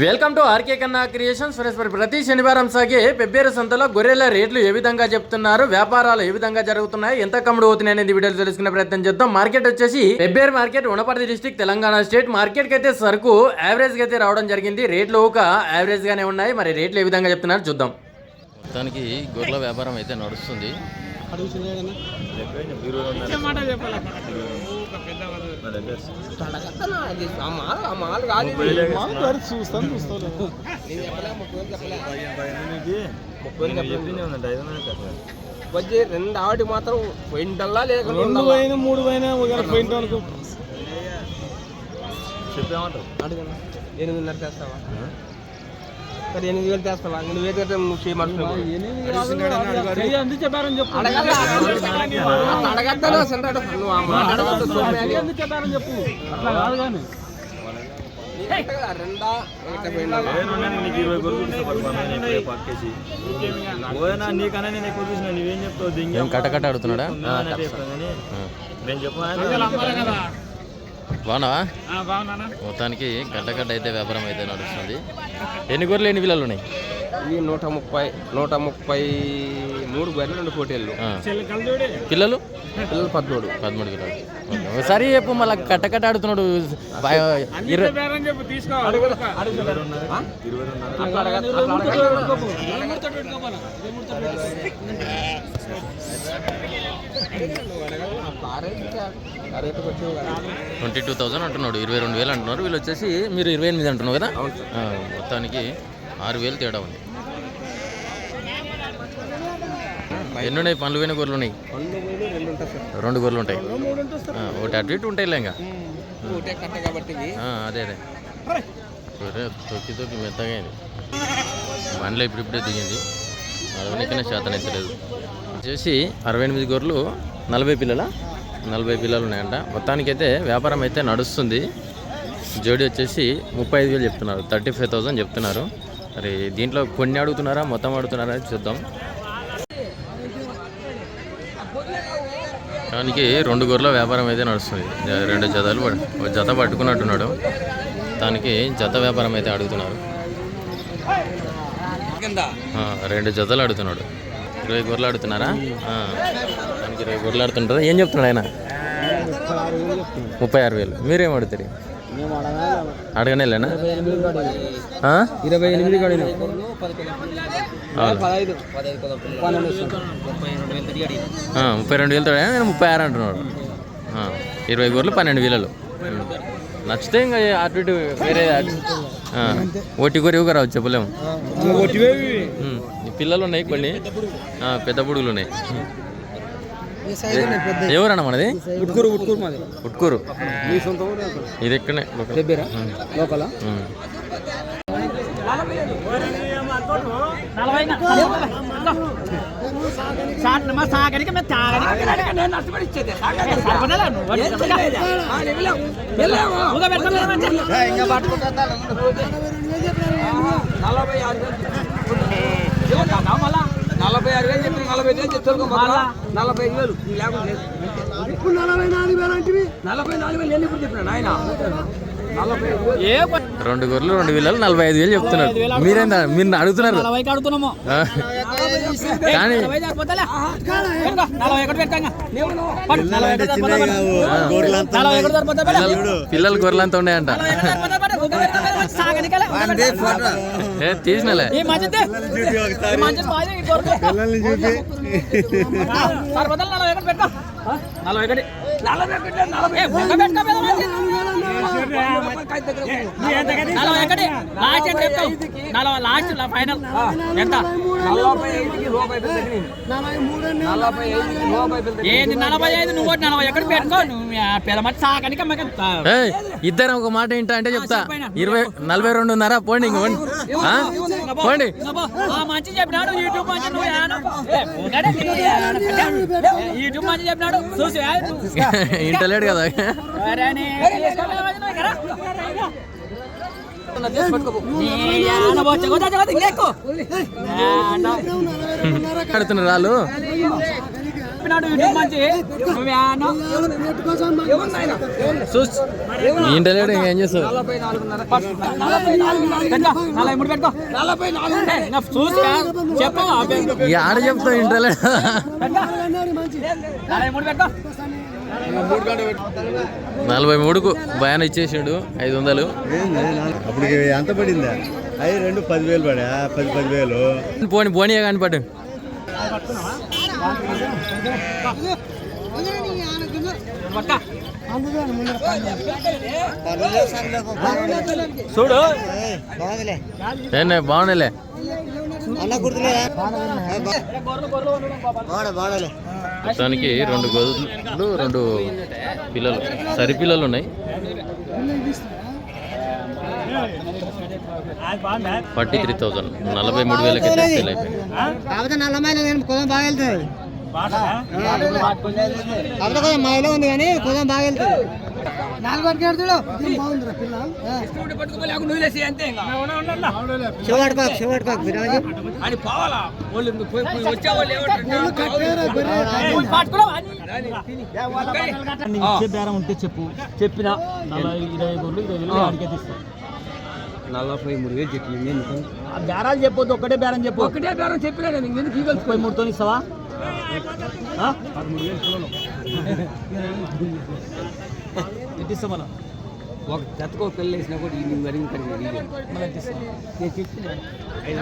Welcome to RK Kanna creations friends మరి ప్రతి శనివారం సాగే పెబ్బేరు సంతలో గొర్రెల రేట్లు ఏ విధంగా చెప్తున్నారు వ్యాపారాలు ఏ విధంగా జరుగుతున్నాయి ఎంత కమ్ముడు అవుతున్నాయి అనేది వీడియోలు తెలుసుకునే ప్రయత్నం చేద్దాం. మార్కెట్ వచ్చేసి Pebberu market Wanaparthy district Telangana state మార్కెట్కి అయితే సరుకు యావరేజ్ అయితే రావడం జరిగింది. రేట్లు ఒక యావరేజ్ గానే ఉన్నాయి. మరి రేట్లు ఏ విధంగా చెప్తున్నారు చూద్దాం. మొత్తానికి గొర్రెల వ్యాపారం అయితే నడుస్తుంది. వచ్చి రెండు ఆవిడ మాత్రం పోయింటల్లా లేక రెండు మూడు పైన ఒకవేళ పోయింట్ అనుకో. అడుగునా ఎనిమిదిన్నర తెస్తావా సరే ఎనిమిది వేలు తెస్తావా? నువ్వు అడగద్దాను సెంటర్ నువ్వు చెప్పు. అట్లా కాదు కానీ? నీకన్నా నేను ఎక్కువ చూసిన నువ్వేం చెప్తావు? ఏం కట్టకట్ట ఆడుతున్నాడా? నేను చెప్పు బాగున్నావా? మొత్తానికి గడ్డగడ్డ అయితే వ్యాపారం అయితే నడుస్తుంది. ఎన్ని గొర్రెలు ఎన్ని పిల్లలు ఉన్నాయి? ఇవి నూట ముప్పై నూట ముప్పై మూడు గొర్రెలు రెండు పోటీలు ఆ. పిల్లలు? పిల్లలు పద్మూడు. పదమూడు ఓకే. ఒకసారి చెప్పు మళ్ళీ కట్టకట్ట ఆడుతున్నాడు. ట్వంటీ టూ థౌసండ్ అంటున్నాడు. ఇరవై రెండు వేలు అంటున్నారు. వీళ్ళు వచ్చేసి మీరు ఇరవై ఎనిమిది అంటున్నావు కదా? మొత్తానికి ఆరు వేలు తేడా ఉంది. ఎన్ని ఉన్నాయి? పనులు పోయిన గొర్రెలు ఉన్నాయి? రెండు ఉంటాయి సార్. గొర్రెలు ఉంటాయి. ఒకటి అటు ఇటు ఉంటాయిలే ఇంకా. అదే అదే. గొర్రె తొక్కి తొక్కి మెత్తగా అయింది. బండ్లో ఇప్పుడిప్పుడే దిగింది. అదవనికనే శాతం ఎత్తలేదు వచ్చేసి అరవై ఎనిమిది గొర్రెలు నలభై పిల్లల? నలభై పిల్లలు ఉన్నాయంట. మొత్తానికైతే వ్యాపారం అయితే నడుస్తుంది. జోడి వచ్చేసి ముప్పై ఐదు వేలు చెప్తున్నారు. థర్టీ ఫైవ్ థౌసండ్ చెప్తున్నారు. మరి దీంట్లో కొన్ని అడుగుతున్నారా? మొత్తం అడుగుతున్నారా? చూద్దాం. దానికి రెండు గొర్రెల వ్యాపారం అయితే నడుస్తుంది. రెండు జతలు జత పట్టుకున్నట్టున్నాడు. దానికి జత వ్యాపారం అయితే అడుగుతున్నారు. రెండు జతలు అడుగుతున్నాడు. ఇరవై గొర్రెలు అడుగుతున్నారా? దానికి ఇరవై గొర్రెలు అడుగుతుంటారా. ఏం చెప్తున్నాడు ఆయన? ముప్పై ఆరు వేలు. మీరేం అడుగుతారు? అడగనేలేనా? ఇరవై ఎనిమిది ముప్పై రెండు వేలతో నేను ముప్పై ఆరు అంటున్నాడు. ఇరవై గొర్రెలు పన్నెండు వేలలు. నచ్చితే ఇంకా అటు ఇటు వేరే ఒట్టి గొర్రె ఇవ్వక రావచ్చు చెప్పలేము. పిల్లలు ఉన్నాయి కొన్ని. పెద్ద బుడుగులు ఉన్నాయి. ఎవరన్నా మనది? ఉట్కూరు ఉట్కూరు మాది. ఉట్కూరు. మీ సొంత ఊరు ఇది ఎక్కడనే లోకల్. దగ్గర ఉం. లోకల? ఉం. నలభై ఆరు నలభై ఆరు వేలు చెప్పి నలభై వేలు చెప్తారు నలభై ఐదు వేలు. లేకుండా నలభై నాలుగు వేలు అంటే నలభై నాలుగు వేలు నేను ఇప్పుడు చెప్పిన ఆయన రెండు గొర్రెలు రెండు పిల్లలు నలభై ఐదు వేలు చెప్తున్నారు. మీరేందా? మీరు అడుగుతున్నారు. కానీ పిల్లలు గొర్రెలంతా ఉన్నాయంట. ఏ తీసినలే. లాస్ట్ ఫైనల్ ఎంత నలభై ఐదుకి రూపాయి బిల్ తగ్గింది. నలభై ఐదుకి రూపాయి బిల్ తగ్గింది. ఏంది నలభై ఐదు నువ్వు ఒకటి నలభై ఎక్కడ పెట్టుకో ఇద్దరం ఒక మాట ఏంటా అంటే చెప్తా ఇరవై నలభై రెండున్నర పోండి ఇంక పోండి మంచి చెప్పినాడు యూట్యూబ్ మంచి నువ్వు? యూట్యూబ్ మంచి చెప్పినాడు చూసి ఇంటలేడు కదా అరే నీ తీసుకోలేదు మరి నువ్వు ఇక్కడ. నీ ఏమన్నా పోతే కూడా చదవదు, ఇంకెక్కు. ఏమన్నా? ఆడుతున్నారు వాళ్ళు చెప్పినాడు యూట్యూబ్ మంచి నువ్వేనా చూస్ ఇంటలేడు ఏం చేస్తావు ఆడ చెప్తావు ఇంటలేడు నలభై మూడుకు భయాన్ని ఇచ్చేసిండు ఐదు వందలు. అప్పుడు ఎంత పడిందా? అవి రెండు పదివేలు పడా? పది పదివేలు. పోని పోనీ కనపడు పక్క చూడు. బాగుండలే. మొత్తానికి రెండు గొర్రెలు రెండు పిల్లలు సరి పిల్లలు ఉన్నాయి. ఫార్టీ త్రీ థౌజండ్ నలభై మూడు వేలకి సేల్ అయిపోయింది. ఉంది కానీ కుదం బాగా వెళ్తుంది. నాలుగు వరకు ఎడుతుడు బాగుందిరా పిల్ల. పట్టుకోలేక నువ్వు లేసి అంతే ఇంకా. శివాడుకోకు శివాడుకోకు విరాజు అని పోవాలా? వాళ్ళు పోయి పోయి వచ్చేవాళ్ళు పట్టుకున్నావా ఏమంటారు బేరం ఉంటే చెప్పు. చెప్పిన నలభై ఇరవై గొర్రెలు ఇరవై వేలు అడిగే నలభై మూడు వేలు చెప్పి నేను ఆ బేరాలు చెప్పొద్దు ఒక్కటే బేరం చెప్పు. ఒకటే బేరం చెప్పినా నేను ముప్పై మూడుతో ఇస్తావా? ఆ? ఎంత ఇస్తాం మనం ఒక జతకో పెళ్ళి వేసినా కూడా ఈ మరి ఇంకా నేను చెప్పిన ఐదు.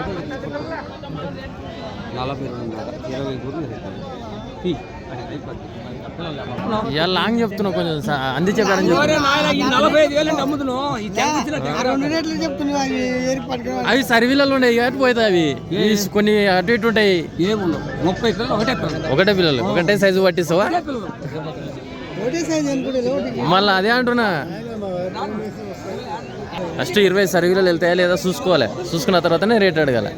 నలభై రెండు ఇరవై లేవా? ఇవాళ లాంగ్ చెప్తున్నావు కొంచెం అంది చెప్పారని చెప్తున్నావు అవి ఏరి పట్టుకో అవి సర్వీలలో ఉన్నాయి కాబట్టి పోతాయి అవి. కొన్ని అటు ఇటు ఉంటాయి. ఏముండవు? ముప్పై పిల్లలు ఒకటే పిల్లలు. ఒకటే పిల్లలు. ఒకటే సైజు పట్టిస్తావా? మళ్ళీ అదే అంటున్నా. ఫస్ట్ ఇరవై సర్వీలలో వెళ్తాయా లేదా చూసుకోవాలి. చూసుకున్న తర్వాతనే రేట్ అడగాలి.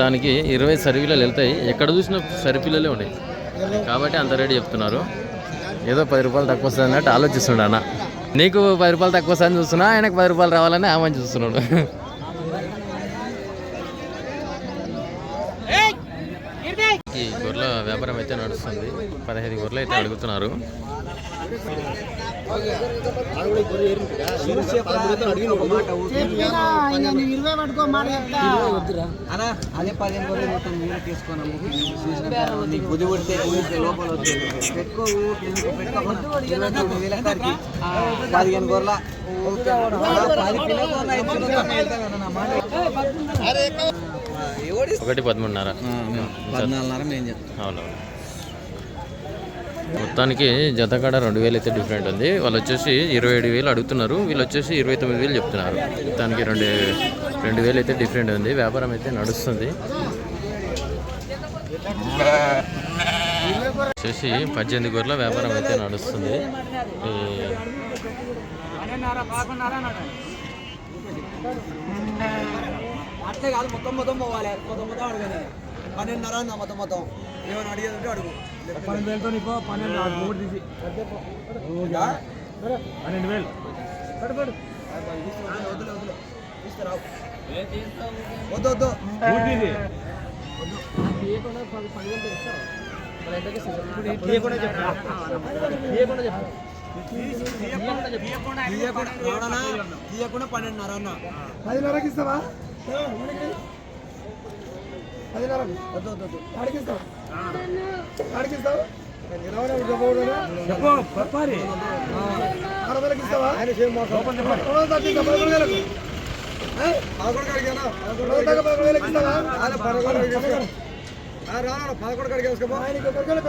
దానికి ఇరవై సర్వీలలో వెళ్తాయి. ఎక్కడ చూసినా సరిపిల్లలే ఉన్నాయి. కాబట్టి అంత రేటు చెప్తున్నారు. ఏదో పది రూపాయలు తక్కువ వస్తుంది అన్నట్టు ఆలోచిస్తున్నాడు అన్న. నీకు పది రూపాయలు తక్కువ వస్తుందని చూస్తున్నా ఆయనకు పది రూపాయలు రావాలని ఆమె చూస్తున్నాడు. ఈ గొర్రెల వ్యాపారం అయితే నడుస్తుంది. పదహైదు గొర్రెలు అయితే అడుగుతున్నారు. ఇరవై పట్టుకో మాట చెప్తా. అనా అదే పదిహేను రోజులు మొత్తం మీరు తీసుకున్నాము బుద్ధి పడితే ఊరికే లోపల. పెట్టుకో పదిహేను గొర్రెల. ఒకటి పదమూడున్నర. పద్నాలుగున్నర మేము చెప్తాం. అవునవును. మొత్తానికి జతకాడ రెండు వేలు అయితే డిఫరెంట్ ఉంది. వాళ్ళు వచ్చేసి ఇరవై ఏడు వేలు అడుగుతున్నారు. వీళ్ళు వచ్చేసి ఇరవై తొమ్మిది వేలు చెప్తున్నారు. మొత్తానికి రెండు రెండు వేలు అయితే డిఫరెంట్ ఉంది. వ్యాపారం అయితే నడుస్తుంది. వచ్చేసి పద్దెనిమిది గొర్రెల వ్యాపారం అయితే నడుస్తుంది. అట్లే కాదు మొత్తం మొత్తం పోవాలి. మొత్తం మొత్తం అడగలేదు పన్నెండున్నర మొత్తం మొత్తం. ఏమైనా అడిగేది అడుగు. పన్నెండు వేలతో నీకు పన్నెండు మూడు తీసి. పన్నెండు వేలు. వద్దు వద్దు. రావడానా? తీయకుండా పన్నెండున్నర అన్న పదిన్నరకి ఇస్తావా? పదిన్నరకు? వద్దు వద్దు వద్దు. అడిగిస్తావు అడిగిస్తావు చెప్పు పప్పారి ఆరు వందలకి ఇస్తావా తగ్గిస్తా, పదకొండు వేలకు. రెండు వందల పదకొండు వేలకు ఇస్తావా? ఆయనకి ఒకరికి ఒకరు పిల్లలు,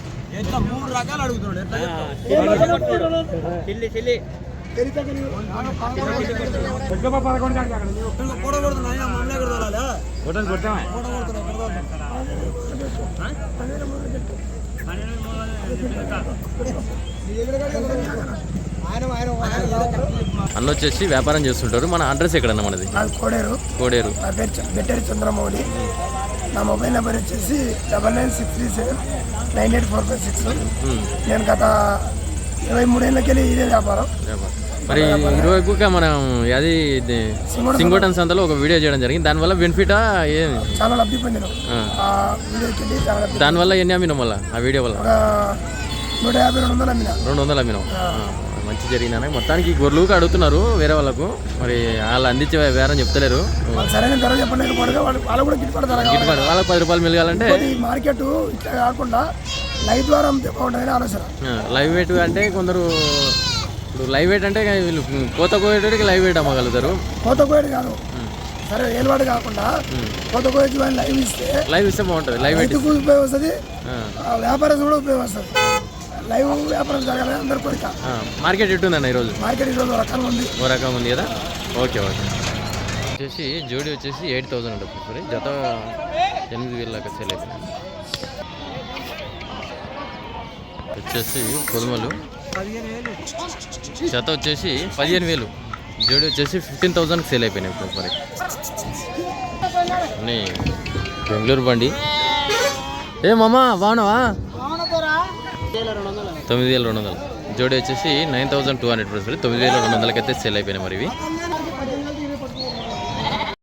ఎంత మూడు రకాలు అడుగుతున్నాడు అన్న వచ్చేసి వ్యాపారం చేస్తుంటారు. మన అడ్రస్ ఎక్కడన్నా మనది? నాది కోడేరు. కోడేరు. చంద్రమౌళి. నా మొబైల్ నెంబర్ వచ్చేసి double nine six three seven nine eight four five six నేను గత ఇరవై మూడేళ్ళకెళ్ళి ఇదే వ్యాపారం. మరి ఇరవైగా మనం అది సింగోటన్ సంతలో. ఒక వీడియో చేయడం జరిగింది. దానివల్ల బెనిఫిటా ఏమి చాలా లబ్ధి పొందినాం. దానివల్ల ఎన్ని అమ్మినాం వల్ల ఆ వీడియో వల్ల? నూట యాభై రెండు వందలు అమ్మిన. రెండు వందలు అమ్మినాం. మంచి జరిగిందని మొత్తానికి గొర్రెలుగా అడుగుతున్నారు వేరే వాళ్ళకు. మరి వాళ్ళు అందించే వేరే చెప్తలేరు. సరైన ధర చెప్పలేకపోవడం వాళ్ళు కూడా గిట్టుబాటు ధర గిట్టుబాటు. వాళ్ళకి పది రూపాయలు మిలగాలంటే మార్కెట్ ఇట్లా కాకుండా లైవ్ ద్వారా బాగుంటుందని ఆలోచన. లైవ్ వెయిట్ అంటే కొందరు ఇప్పుడు లైవ్ వెయిట్ అంటే వీళ్ళు కోత కోయేటోడికి లైవ్ వెయిట్ అమ్మగలుగుతారు. కోత కోయడు కాదు. సరే ఏలువాడు కాకుండా కోత కోయచ్చు లైవ్ ఇస్తే లైవ్ ఇస్తే బాగుంటుంది. లైవ్ వెయిట్ ఉపయోగం వస్తుంది. వ్యాపారం కూడా ఉపయోగం వస్తుంది. లైవ్ వ్యాపారం జరగాలని అందరి కోరిక. మార్కెట్ ఎట్టుందన్న ఈరోజు? మార్కెట్ ఈరోజు రకంగా ఉంది. ఓ రకం ఉంది కదా? Okay okay. వచ్చేసి జోడీ వచ్చేసి ఎయిట్ థౌసండ్ ఉంటుంది సారీ. జత ఎనిమిది వేల దాకా సేల్ అయిపోయినాయి వచ్చేసి పొదుమలు జత వచ్చేసి పదిహేను వేలు. జోడీ వచ్చేసి ఫిఫ్టీన్ థౌసండ్కి సేల్ అయిపోయినాయి ఇప్పుడు మరి అన్నీ బెంగళూరు బండి. ఏ మామా బాగున్నావా? తొమ్మిది వేల రెండు వందలు. జోడి వచ్చేసి nine thousand two hundred rupees. తొమ్మిది వేల రెండు వందలకైతే సేల్ అయిపోయినాయి మరి ఇవి.